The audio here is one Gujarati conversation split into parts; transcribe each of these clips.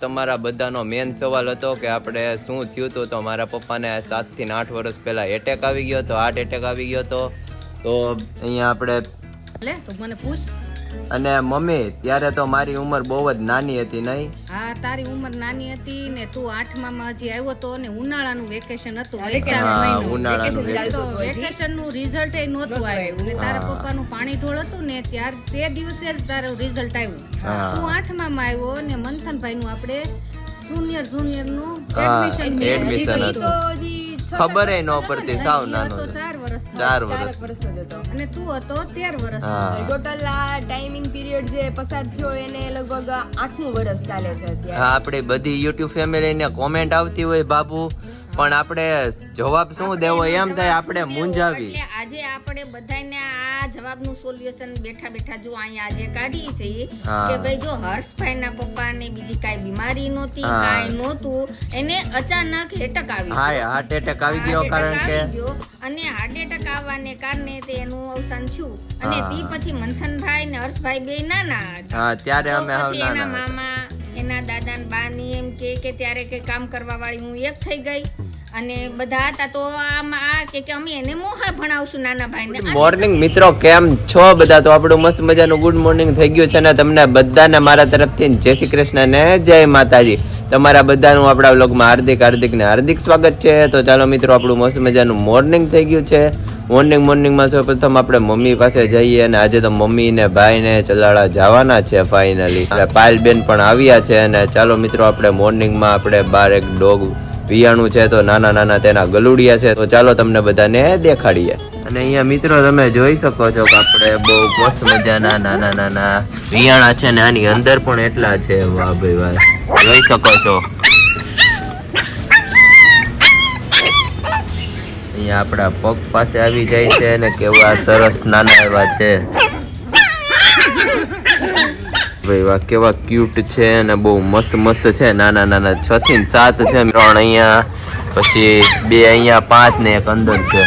તમારા બધાનો મેન સવાલ હતો કે આપણે શું થયું હતું તો મારા પપ્પાને સાતથી ને આઠ વર્ષ પહેલા એટેક આવી ગયો હતો હાર્ટ એટેક આવી ગયો હતો. તો અહીંયા આપણે તો મને પૂછ. અને મમ્મી ત્યારે તો મારી ઉંમર બહુ જ નાની હતી નહીં? હા તારી ઉંમર નાની હતી ને તું આઠમા માં હજી આવ્યો તો ને ઉનાળાનું વેકેશન હતું હા, ઉનાળાનું વેકેશનનું રિઝલ્ટ એ નહોતું આવ્યું. ને તારા. પપ્પાનું પાણી ઢોળ હતું ને ત્યાર તે દિવસે જ તારું રિઝલ્ટ આવ્યું. તું આઠમા માં આવ્યો ને મંથનભાઈ નું આપણે જુનિયર જુનિયરનું એડમિશન એડમિશન હતું. ખબર એ ન પડતી સાવ નાનો. ચાર વર્ષ. વર્ષનો જ હતો. અને તું હતો તેર વર્ષ ટોટલ આ ટાઈમિંગ પીરિયડ જે પસાર થયો એને લગભગ આઠમું વર્ષ ચાલે છે અત્યારે. હા આપણે બધી યુટ્યુબ ફેમિલીને કોમેન્ટ આવતી હોય બાબુ. પણ આપણે જવાબ શું દેવો? એમ થાય આપણે મૂંઝાવી આજે આપણે બધાને આ જવાબનું સોલ્યુશન બેઠા બેઠા જો અહીંયા આજે કાઢી છે કે ભાઈ જો હર્ષભાઈ ના પપ્પાને બીજી કાંઈ બીમારી નહોતી. કાંઈ નહોતું એને અચાનક હેટક આવી હા હાર્ટ એટેક આવી ગયો કારણ કે? અને હાર્ટ એટેક આવવાને કારણે તે એનું અવસાન થયું. અને. તે પછી મંથનભાઈ ને હર્ષભાઈ બે નાના હતા હા ત્યારે અમે હવે નાના મામા એના દાદા બાની એમ કે કે ત્યારે કે કામ કરવા વાળી હું એક થઈ ગઈ. અને બધા હતા તો આમ આ કે કે અમે એને મોહા ભણાવશું નાના ભાઈને. મોર્નિંગ મિત્રો. કેમ છો બધા? તો આપણું મસ્ત મજાનું ગુડ મોર્નિંગ થઈ ગયું છે ને તમને બધાને મારા તરફથી જય શ્રી કૃષ્ણ ને જય માતાજી. તમારા બધાનું આપણા વ્લોગમાં હાર્દિક હાર્દિક ને હાર્દિક સ્વાગત છે. તો ચાલો મિત્રો આપણું મસ્ત મજાનું મોર્નિંગ થઈ ગયું છે. મોર્નિંગ મોર્નિંગમાં સૌ પ્રથમ આપણે મમ્મી પાસે જઈએ અને આજે તો મમ્મી ને ભાઈ ને ચલાડા જવાના છે ફાઇનલી પાયલ બેન પણ આવ્યા છે અને ચાલો મિત્રો આપણે મોર્નિંગમાં આપણે બાર એક ડોગ વિયાણું છે તો નાના નાના તેના ગલુડિયા છે. તો ચાલો તમને બધાને દેખાડીએ. અને અહીંયા મિત્રો તમે જોઈ શકો છો કે આપણે બહુ મસ્ત મજાના નાના નાના વિયાણા છે ને આની અંદર પણ એટલા છે. વાહ ભાઈ વાહ. જોઈ શકો છો. અહીંયા આપણા પગ પાસે આવી જાય છે ને કેવા સરસ નાના એવા છે. ભાઈ વાહ કેવા ક્યુટ છે અને બહુ મસ્ત મસ્ત છે. નાના નાના છ થી સાત છે ત્રણ અહીંયા. પછી બે અહીંયા પાંચ ને એક અંદર છે.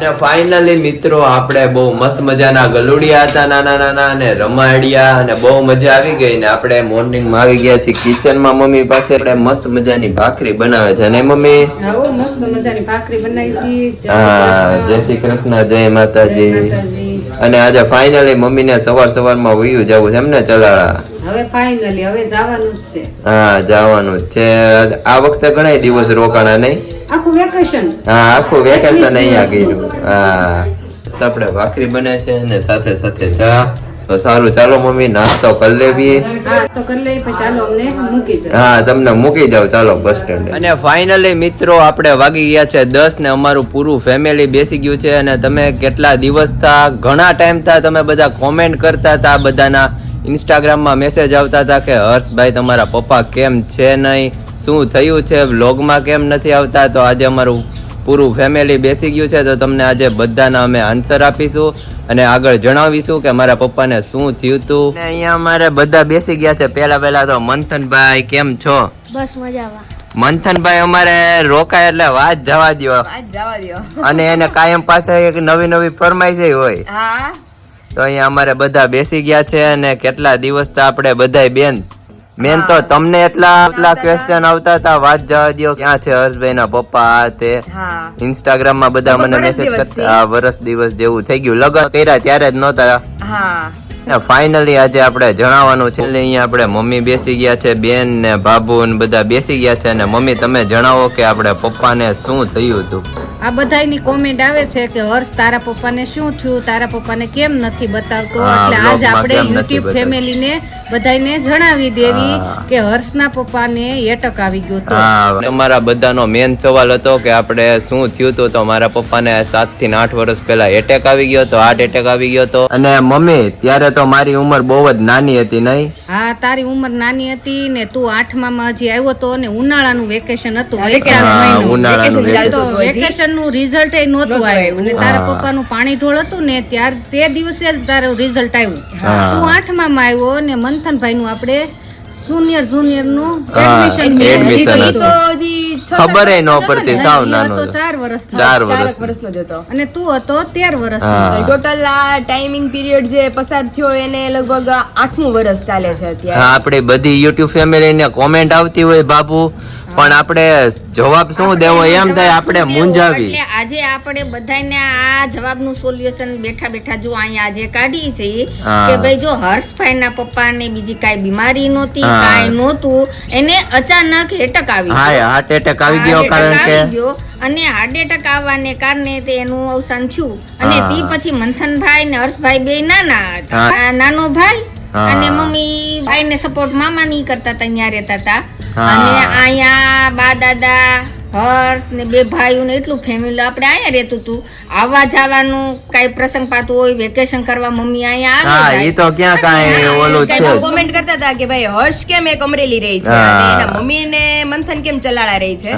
અને ફાઇનલી મિત્રો આપણે બહુ મસ્ત મજાના ગલુડિયા હતા નાના નાના અને રમાડ્યા અને બહુ મજા આવી ગઈ ને આપણે મોર્નિંગમાં આવી ગયા છીએ કિચનમાં મમ્મી પાસે આપણે મસ્ત મજાની ભાખરી બનાવે છે ને મમ્મી? મસ્ત મજાની ભાખરી બનાવી છે. હા જય શ્રી કૃષ્ણ જય માતાજી. અને આજે ફાઇનલી મમ્મીને સવાર સવારમાં વયું જવું છે. એમને ચલાળા હવે ફાઇનલી હવે જવાનું જ છે. હા જવાનું જ છે. આ વખતે ઘણા દિવસ રોકાણા નહીં. આખું વેકેશન હા આખું વેકેશન અહીંયા ગયું હા. આપણે ભાખરી બને છે અને સાથે સાથે ચા. તો સારું ચાલો મમ્મી નાસ્તો કરી લેવી હા તો કરી લઈ પછી ચાલો અમને મૂકી જાય હા તમને મૂકી જાવ ચાલો બસ સ્ટેન્ડ. અને ફાઇનલી મિત્રો આપણે વાગી ગયા છે દસ ને અમારું પૂરું ફેમિલી બેસી ગયું છે અને તમે કેટલા દિવસ થા ઘણા ટાઈમ થા તમે બધા કોમેન્ટ કરતા હતા આ બધાના ઇન્સ્ટાગ્રામમાં મેસેજ આવતા હતા કે હર્ષભાઈ તમારા પપ્પા કેમ છે નહીં? શું થયું છે? વ્લોગમાં કેમ નથી આવતા? તો આજે અમારું પૂરું ફેમિલી બેસી ગયું છે તો તમને આજે બધાના અમે આન્સર આપીશું અને આગળ જણાવીશું કે મારા પપ્પાને શું થયું હતું અને અહીંયા અમારે બધા બેસી ગયા છે. પહેલા પહેલા તો મંથનભાઈ કેમ છો? બસ મજામાં. મંથનભાઈ અમારે રોકાય એટલે વાત જવા દ્યો. જવા દ્યો. અને એને કાયમ પાછા એક નવી નવી ફરમાઈશ હોય. તો અહીંયા અમારે બધા બેસી ગયા છે અને કેટલા દિવસ તો આપણે બધાય બેન મેન તો તમને એટલા એટલા ક્વેશ્ચન આવતા હતા વાત જવા દ્યો ક્યાં છે હર્ષભાઈ ના પપ્પા તે. ઇન્સ્ટાગ્રામમાં બધા મને મેસેજ કરતા વર્ષ વરસ દિવસ જેવું થઈ ગયું. લગન કર્યા ત્યારે જ નહોતા. ફાઇનલી આજે આપણે જણાવવાનું છે. એટલે અહીંયા આપણે મમ્મી બેસી ગયા છે બેન ને બાબુ ને બધા બેસી ગયા છે. અને મમ્મી તમે જણાવો કે આપણે પપ્પાને શું થયું હતું? આ બધાની કોમેન્ટ આવે છે કે હર્ષ તારા પપ્પાને શું થયું? તારા પપ્પાને કેમ નથી બતાવતો? એટલે આજ આપણે યુટ્યુબ ફેમિલીને બધાને જણાવી દેવી કે હર્ષના પપ્પાને એટક આવી ગયો તો. અમારા બધાનો મેન સવાલ હતો કે આપણે શું થયું હતું તો મારા પપ્પાને સાતથી 8 વર્ષ પહેલા એટેક આવી ગયો હતો હાર્ટ એટેક આવી ગયો હતો અને મમ્મી ત્યારે તો મારી ઉંમર બહુ જ નાની હતી નહીં? હા તારી ઉંમર નાની હતી ને તું આઠમા માં હજી આવ્યો તો ને ઉનાળાનું વેકેશન હતું વેકેશન. ચાલતું વેકેશન નું રિઝલ્ટ એ નહોતું આવ્યું. અને તારા. પપ્પાનું પાણી ઢોળ હતું ને ત્યાર તે દિવસે જ તારું રિઝલ્ટ આવ્યું. તું તું આઠમામાં આવ્યો ને મંથનભાઈ નું આપણે જુનિયર જુનિયરનું એડમિશન. તો હજી ખબર ન પડતી સાવ નાનો હતો હતો. ચાર વર્ષનો. ચાર વર્ષ વર્ષનો. જ હતો. અને તું હતો 13 વર્ષ હા. ટોટલ આ ટાઈમિંગ પીરિયડ જે પસાર થયો એને લગભગ 8મું વર્ષ ચાલે છે અત્યારે. હા આપણી બધી યુટ્યુબ ફેમિલી ને કોમેન્ટ આવતી હોય બાબુ પણ આપણે જવાબ શું દેવો? એમ થાય આપણે મૂંઝાવી. એટલે આજે આપણે બધાને આ જવાબનું સોલ્યુશન બેઠા બેઠા જો અહીંયા આજે કાઢી છે કે ભાઈ જો હર્ષભાઈ ના પપ્પાને બીજી કાઈ બીમારી નહોતી કાઈ નહોતું એને અચાનક હેટક આવી હા. હાર્ટ એટેક આવી ગયો કારણ કે અને હાર્ટ એટેક આવવાને કારણે તે એનું અવસાન થયું. અને. તે પછી મંથનભાઈ ને હર્ષભાઈ બે નાના નાનો ભાઈ. અને મમ્મી ભાઈને સપોર્ટ મામા ની કરતા હતા અહીંયા રહેતા હતા અને અહીંયા બા દાદા હર્ષ ને બે ભાઈઓ ને એટલું ફેમિલી આપણે અહીંયા રહેતું હતું આવવા જવાનું કાંઈ પ્રસંગ પાતું હોય વેકેશન કરવા મમ્મી અહીંયા આવે એ તો ક્યાં કાંઈ ઓલું છે. કોમેન્ટ કરતા હતા કે ભાઈ હર્ષ કેમ એક અમરેલી રહી છે? અને એના મમ્મી ને મંથન કેમ ચલાડા રહી છે?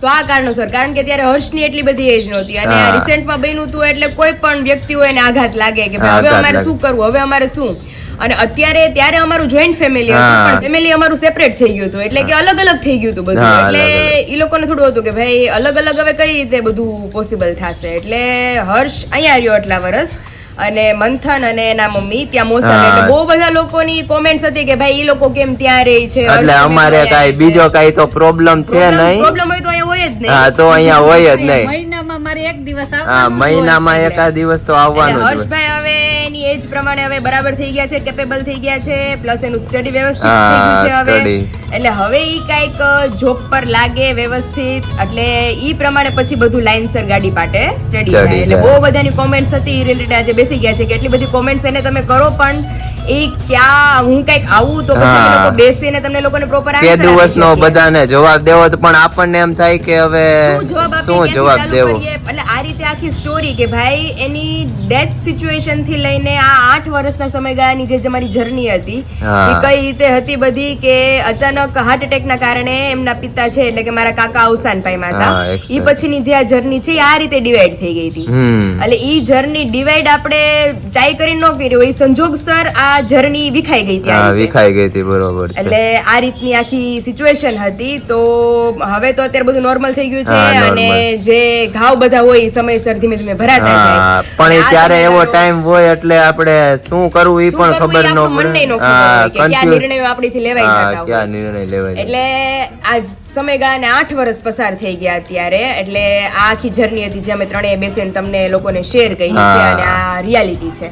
તો આ કારણોસર કારણ કે ત્યારે હર્ષની એટલી બધી એજ નહોતી. અને. રિસેન્ટમાં બન્યું હતું એટલે કોઈ પણ વ્યક્તિ હોય એને આઘાત લાગે કે ભાઈ હવે અમારે શું કરવું? હવે અમારે શું? અને અત્યારે ત્યારે અમારું જોઈન્ટ ફેમિલી હતું પણ ફેમિલી અમારું સેપરેટ થઈ ગયું હતું. એટલે કે અલગ અલગ થઈ ગયું હતું બધું. એટલે અલગ. લોકોને થોડું હતું કે ભાઈ અલગ અલગ હવે કઈ રીતે બધું પોસિબલ થશે? એટલે હર્ષ અહીંયા રહ્યો આટલા વર્ષ અને મંથન અને એના મમ્મી ત્યાં મોસમ એટલે બહુ બધા લોકોની કોમેન્ટ્સ હતી કે ભાઈ એ લોકો કેમ ત્યાં રહે છે? એટલે અમારે કાંઈ બીજો કાઈ તો પ્રોબ્લેમ છે નહીં. પ્રોબ્લેમ હોય તો અહીંયા હોય જ નહીં. હા તો અહીંયા હોય જ નહીં. મહિનામાં મારે એક દિવસ હા આવવાનું જ હોય. મહિનામાં એકાદ દિવસ તો આવવાનું હર્ષભાઈ હવે એની એજ પ્રમાણે હવે બરાબર થઈ ગયા છે કેપેબલ થઈ ગયા છે પ્લસ એનું સ્ટડી વ્યવસ્થિત થઈ ગયું છે હવે. એટલે હવે ઈ કાંઈક જોબ પર લાગે વ્યવસ્થિત એટલે ઈ પ્રમાણે પછી બધું લાઇનસર ગાડી પાટે ચડી જાય. એટલે બહુ બધાની કોમેન્ટ્સ હતી રિલેટેડ આજે બેસી ગયા છે કે એટલી બધી કોમેન્ટ્સ એને તમે કરો પણ એ ક્યાં હું કંઈક આવું તો પછી એ લોકો બેસીને તમને લોકોને પ્રોપર કે દિવસનો બધાને જવાબ દેવો તો પણ આપણને એમ થાય કે હવે શું જવાબ દેવો? એટલે આ રીતે આખી સ્ટોરી કે ભાઈ એની ડેથ સિચ્યુએશનથી લઈને આ આઠ વર્ષના સમયગાળાની જે મારી જર્ની હતી એ કઈ રીતે હતી બધી કે અચાનક હાર્ટ એટેક ના કારણે એમના પિતા છે એટલે કે મારા કાકા અવસાન પામ્યા હતા. એ પછીની જે આ જર્ની છે આ રીતે ડિવાઈડ થઈ ગઈ હતી. એટલે ઈ જર્ની ડિવાઈડ આપણે ચાઈ કરી ન એ સંજોગ સર આ જર્ની વિખાઈ ગઈ હતી. વિખાઈ ગઈ હતી બરોબર એટલે આ રીતની આખી સિચ્યુએશન હતી. તો હવે તો અત્યારે બધું નોર્મલ થઈ ગયું છે અને જે ઘાવ બધા હોય સમયસર ધીમે ધીમે ભરાતા જાય. પણ એ ત્યારે એવો ટાઈમ હોય એટલે આપણે શું કરવું એ પણ ખબર ન પડે. કયા. નિર્ણયો આપણીથી લેવાય જતા. ક્યાં નિર્ણય લેવાય એટલે આજ સમયગાળાને આઠ વર્ષ પસાર થઈ ગયા અત્યારે. એટલે આ આખી જર્ની હતી જે અમે ત્રણેય બેસીને તમને લોકોને શેર કરી છે અને આ રિયાલિટી છે.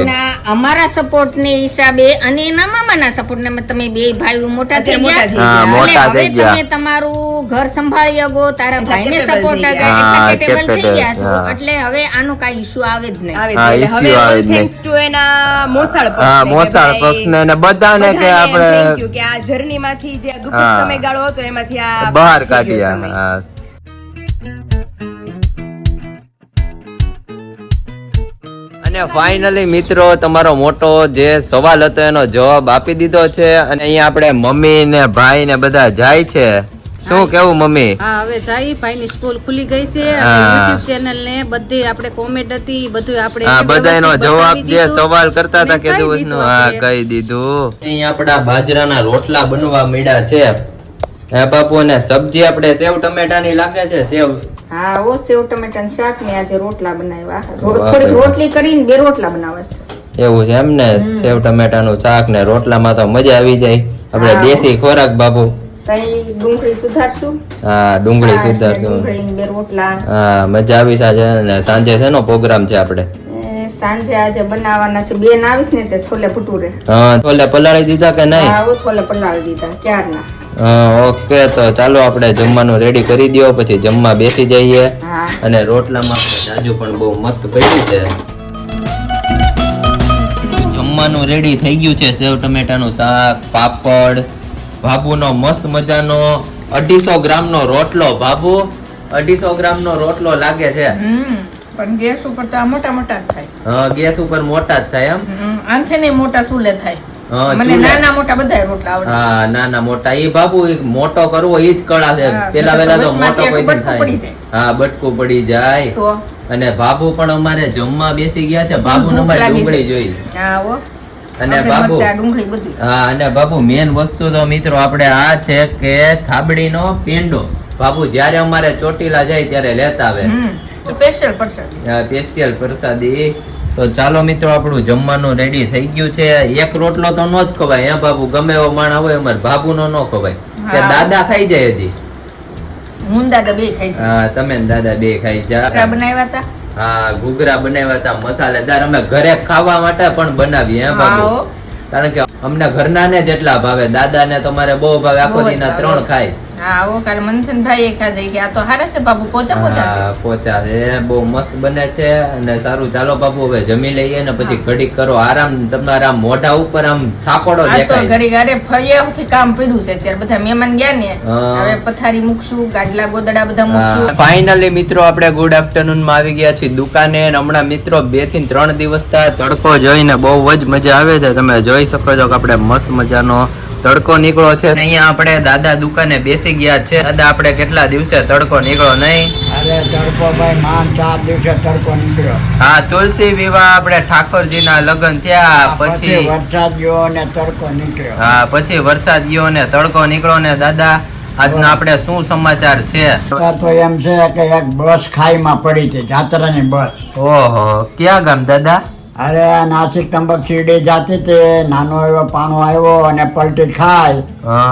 એના અમારા સપોર્ટ ને હિસાબે અને એના મામાના સપોર્ટ ને તમે બે ભાઈઓ મોટા થઈ ગયા. મોટા હા, મોટા થઈ એટલે હવે તમે તમારું ઘર સંભાળી શકો તારા ભાઈને સપોર્ટ થઈ કેપેબલ થઈ ગયા છો. એટલે હવે આનો કાઈ ઇશ્યુ આવે જ નહીં. આવે. હવે આવે all જ નહીં. thanks એના મોસાળ પક્ષ હા મોસાળ પક્ષ ને અને બધાને કે આપણે કે આ જર્ની માંથી જે દુઃખદ હા. સમયગાળો હતો એમાંથી આ બહાર કાઢ્યા. અને ફાઇનલી મિત્રો તમારો મોટો જે સવાલ હતો એનો જવાબ આપી દીધો છે અને અહીંયા આપણે મમ્મી ને ભાઈ ને બધા જાય છે. શું કેવું મમ્મી? હા હવે જાય. ભાઈની સ્કૂલ ખુલી ગઈ છે. યુટ્યુબ ચેનલ ને બધી આપણે કોમેન્ટ હતી બધું આપણે હા બધાનો જવાબ જે સવાલ કરતા હતા કે કહી દિવસ હા કહી દીધું? અહીં આપડા બાજરાના રોટલા બનવા મળ્યા છે. હે બાપુ અને સબ્જી આપણે સેવ ટમેટાની લાગે છે સેવ હા ઓ સેવ ટમેટાનું શાક ને આજે રોટલા બનાવ્યા. થોડીક રોટલી કરીને બે રોટલા બનાવે એવું છે એમ ને? સેવ ટમેટાનું શાક ને રોટલામાં તો મજા આવી જાય. આપણે દેશી ખોરાક બાપુ. ડુંગળી સુધારશું? હા ડુંગળી સુધારશું. બે રોટલા. હા મજા આવી છે ને સાંજે છે નો પ્રોગ્રામ છે આપણે. સાંજે આજે બનાવવાના છે. બેન આવીશ ને તે છોલે ભટુરે. હા છોલે પલાળી દીધા કે નહીં? હા છોલે પલાળી દીધા. ક્યારના? ઓકે તો ચાલો આપણે જમવાનું રેડી કરી દો પછી જમવા બેસી જઈએ. અને રોટલામાં જાજુ પણ બહુ મસ્ત પડ્યું છે. જમવાનું રેડી થઈ ગયું છે. સેવ ટમેટાનું શાક પાપડ બાબુનો મસ્ત મજાનો અઢીસો ગ્રામનો રોટલો. બાબુ અઢીસો ગ્રામનો રોટલો લાગે છે? હમ પણ ગેસ ઉપર તો આ મોટા મોટા જ થાય. હા ગેસ ઉપર મોટા જ થાય એમ? આનથી નહીં મોટા સુલે થાય. મને નાના મોટા બધા રોટલા આવડે. હા નાના મોટા. એ બાબુ એક મોટો કરવો એ જ કળા છે. પેલા પેલા તો મોટો કોઈ આખું દી બટકું પડી થાય હા બટકું પડી જાય. અને બાબુ પણ અમારે જમવા બેસી ગયા છે. બાબુ અમારે ડુંગળી જોઈ. અને બાબુ હા અને બાબુ મેન વસ્તુ તો મિત્રો આપણે આ છે કે થાબડીનો પેંડો. બાબુ જ્યારે અમારે ચોટીલા જાય ત્યારે લેતા આવે. સ્પેશિયલ પ્રસાદી. સ્પેશિયલ પ્રસાદી. તો ચાલો મિત્રો આપણું જમવાનું રેડી થઈ ગયું છે. એક રોટલો તો નો જ ખવાય હે બાબુ? ગમે એવો માણા હોય અમારે બાબુ નો ખવાય. કે દાદા ખાઈ જાય હજી? હું દાદા બે ખાઈ હા તમે દાદા બે ખાઈ જા. બનાવ્યા હતા હા ઘૂઘરા બનાવ્યા હતા મસાલેદાર. અમે ઘરે ખાવા માટે પણ બનાવીએ હે બાબુ? કારણ કે અમને ઘરના ને જેટલા ભાવે દાદા ને તમારે બહુ ભાવે આખો દીના. ત્રણ ખાય. હા હો કાલે મંથનભાઈ એ ખાધા કે આ તો હારે છે બાબુ પોચા પોચા છે? પોચા છે. બહુ મસ્ત બને છે અને સારું. ચાલો બાપુ હવે જમી લઈએ ને પછી ઘડી કરો આરામ. તમારા મોઢા ઉપર આમ તો દેખાય. ઘડી ઘરે ફળિયાથી કામ પડ્યું છે. ત્યારે બધા મહેમાન ગયા ને હવે પથારી મૂકશું ગાડલા ગોદડા બધા મૂકશું. ફાઇનલી મિત્રો આપણે ગુડ આફ્ટરનૂનમાં આવી ગયા છીએ દુકાને અને હમણાં મિત્રો બેથી ત્રણ દિવસ થયા. તડકો જોઈને બહુ જ મજા આવે છે. તમે જોઈ શકો છો કે આપણે મસ્ત મજાનો તડકો નીકળો છે અહીંયા આપણે દાદા દુકાને બેસી ગયા છે. દાદા આપણે કેટલા દિવસે તડકો નીકળો નહીં? અરે તડકો ભાઈ માન ચાર દિવસે તડકો નીકળ્યો. હા તુલસી વિવાહ આપણે ઠાકોરજીના લગ્ન થયા પછી વરસાદ ગયો અને તડકો નીકળ્યો. હા પછી વરસાદ ગયો ને તડકો નીકળો ને દાદા આજના આપણે શું સમાચાર છે? તો એમ છે કે એક બસ ખાઈમાં પડી છે જાત્રાની બસ. ઓહો ક્યાં ગામ દાદા? અરે આ નાસિક તંબક શીરડી જાતી તે નાનો એવો પાણો આવ્યો અને પલટી ખાય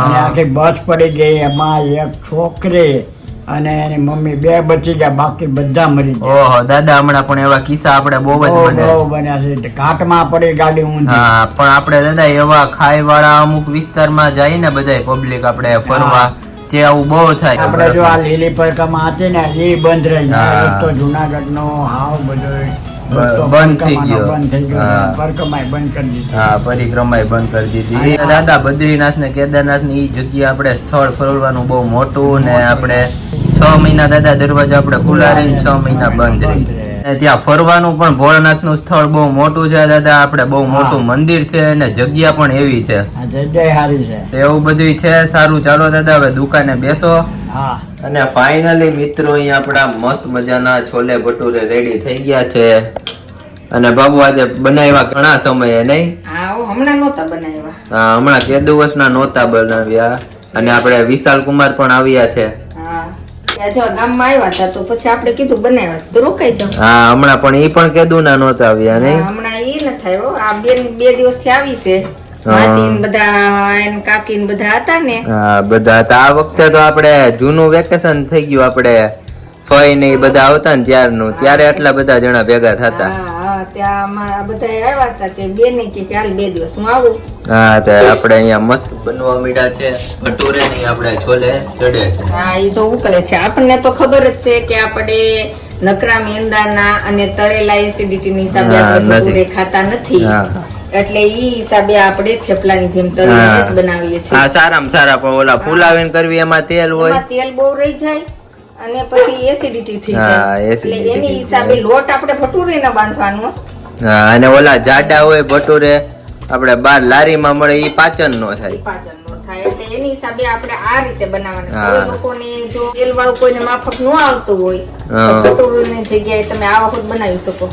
અને આખી બસ પડી ગઈ એમાં એક છોકરી અને એની મમ્મી બે બચી ગયા બાકી બધા મરી ગયા. ઓહો દાદા હમણાં પણ એવા કિસ્સા આપણે બહુ જ બહુ બન્યા છે. કાટમાં પડી ગાડી ઊંધી. હા પણ આપણે દાદા એવા ખાઈ વાળા અમુક વિસ્તારમાં જાય ને બધા પબ્લિક આપણે ફરવા તે આવું બહુ થાય આપણે જો આ લીલી પરકામાં હતી ને એ બંધ રહી. તો જુનાગઢ નો હાવ બધો બંધ થઈ ગયો. હા. પરિક્રમાય બંધ કરી દીધી. દાદા બદ્રીનાથ ને કેદારનાથની જગ્યા આપણે સ્થળ ફરવાનું બહુ મોટું ને આપણે છ. મહિના દાદા દરવાજા આપણે ખુલ્લા રહીને છ મહિના બંધ રહી. ત્યાં ફરવાનું પણ ભોળાનાથનું સ્થળ બહુ મોટું છે દાદા. આપણે બહુ મોટું મંદિર છે અને જગ્યા પણ એવી છે. એવું બધું છે સારું. ચાલો દાદા હવે દુકાને બેસો. હા. અને ફાઇનલી મિત્રો અહીંયા આપણા મસ્ત મજાના છોલે ભટુરે રેડી થઈ ગયા છે. અને બાબુ આજે બનાવ્યા ઘણા સમયે નહીં? હા હમણાં નહોતા બનાવ્યા. હા, હમણાં કે દિવસના નહોતા બનાવ્યા. અને આપણે વિશાલ કુમાર પણ આવ્યા છે. હા ત્યાં જો ગામમાં આવ્યા હતા તો પછી આપણે કીધું બનાવ્યા છે. તો રોકાઈ જાવ હા હમણાં પણ એ પણ કેદું ના નહોતા આવ્યા નહીં? હમણાં એ ન થયો આ બે દિવસથી આવી છે. માસી બધા એન કાકી ને બધા હતા ને. હા બધા તો આ વખતે તો આપણે જૂનું વેકેશન થઈ ગયું આપણે. ફઈ ને બધા આવતા ને ત્યારનું. ત્યારે આટલા બધા જણા ભેગા થતા. ત્યાં બધા આવ્યા હતા તે બેન કે કે હાલ બે દિવસ હું આવું. હા તો આપણે અહીંયા મસ્ત બનવા મીડા છે. ભટુરે ની આપણે છોલે ચડે છે. હા એ તો ઉકળે છે. આપણને તો ખબર જ છે કે આપણે નકરા મેંદાના અને તળેલા એસિડિટી ની હિસાબે આપણે ભટુરે ખાતા નથી. હા. એટલે ઈ હિસાબે આપણે થેપલાની જેમ તળીને. બનાવીએ છીએ. હા સારામાં સારા પણ ઓલા ફૂલાવીને કરવી એમાં તેલ હોય. એમાં તેલ બહુ રહી જાય અને પછી એસિડિટી થઈ જાય. એટલે એની હિસાબે લોટ આપણે ભટુરે ન બાંધવાનો. હા અને ઓલા જાડા હોય ભટુરે આપણે બાર લારીમાં મળે ઈ પાચન નો થાય. પાચન નો થાય. એટલે એની હિસાબે આપણે આ રીતે બનાવવાના. કોઈ લોકોને જો તેલ વાળું કોઈને માફક ન આવતું હોય ભટુરે જગ્યાએ તમે આ વખત બનાવી શકો.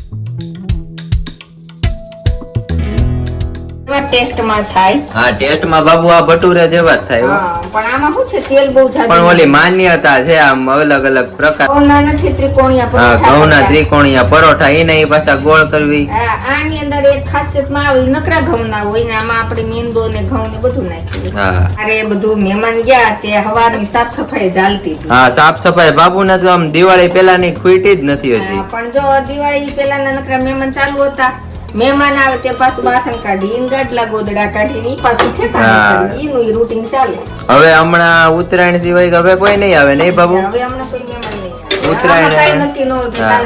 ટેસ્ટમાં થાય. હા ટેસ્ટમાં બાબુ આ ભટુરે જેવા થાય પણ આમાં શું છે? તેલ બહુ જાજુ પણ ઓલી માન્યતા છે આમ અલગ અલગ પ્રકાર. ઘઉંના નથી ત્રિકોણિયા પરોઠા ઘઉંના કરતા. પરોઠા એને ઈ પાછા ગોળ કરવી. આની અંદર એક ખાસિયતમાં આવે નકરા ઘઉંના હોય ને આમાં આપણે મેંદો ને ઘઉં ને બધું નાખ્યું હા. અરે બધું મહેમાન ગયા તે હવારની સાફ સફાઈ ચાલતી હા સાફ સફાઈ બાબુને તો આમ દિવાળી પેલાની ખૂટી જ નથી હતી. પણ જો દિવાળી પેલાના નકરા મહેમાન ચાલુ હતા મહેમાન આવે તે પાછું વાસણ કાઢી ઈન ગોદડા કાઢી ની પાછું હા. એનું રૂટીન ચાલે. હવે હમણાં ઉત્તરાયણ સિવાય હવે કોઈ નહીં આવે નહીં બાબુ? હવે હમણાં કોઈ મહેમાન નહીં. ઉત્તરાયણ- નક્કી ન હા. કાલ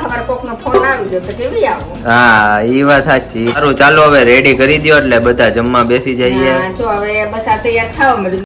ફોન આવી ગયો તો કેવી આવું? હા ઈ વાત સાચી. સારું ચાલો હવે રેડી કરી દ્યો એટલે બધા જમવા બેસી જઈએ. જો હવે બસ આ તૈયાર થવા મળ્યું.